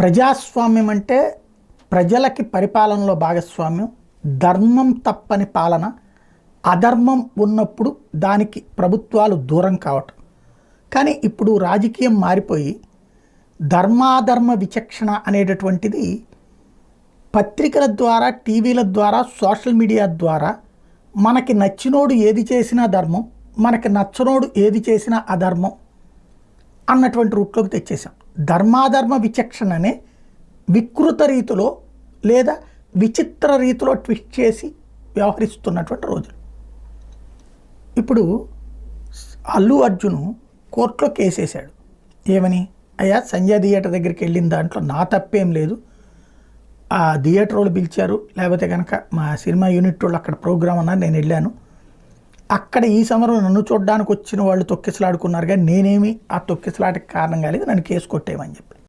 ప్రజాస్వామ్యం అంటే ప్రజలకి పరిపాలనలో భాగస్వామ్యం ధర్మం తప్పని పాలన అధర్మం ఉన్నప్పుడు దానికి ప్రభుత్వాలు దూరం కావటం. కానీ ఇప్పుడు రాజకీయం మారిపోయి ధర్మాధర్మ విచక్షణ అనేటటువంటిది పత్రికల ద్వారా టీవీల ద్వారా సోషల్ మీడియా ద్వారా మనకి నచ్చినోడు ఏది చేసినా ధర్మం మనకి నచ్చనోడు ఏది చేసినా అధర్మం అన్నటువంటి రూట్లోకి తెచ్చేసాం ధర్మాధర్మ విచక్షణనే వికృత రీతిలో లేదా విచిత్ర రీతిలో ట్విస్ట్ చేసి వ్యవహరిస్తున్నటువంటి రోజులు. ఇప్పుడు అల్లు అర్జును కోర్టులో కేసేశాడు. ఏమని? అయ్యా సంజయ్ థియేటర్ దగ్గరికి వెళ్ళిన దాంట్లో నా తప్పేం లేదు. ఆ థియేటర్ వాళ్ళు పిలిచారు. లేకపోతే కనుక మా సినిమా యూనిట్ వాళ్ళు అక్కడ ప్రోగ్రామ్ అన్నారు నేను వెళ్ళాను. అక్కడ ఈ సమరం నన్ను చూడడానికి వచ్చిన వాళ్ళు తొక్కిసలాడుకున్నారు కానీ నేనేమి ఆ తొక్కిసలాటకి కారణం కాలేదు నన్ను కేసు కొట్టేయమని చెప్పి.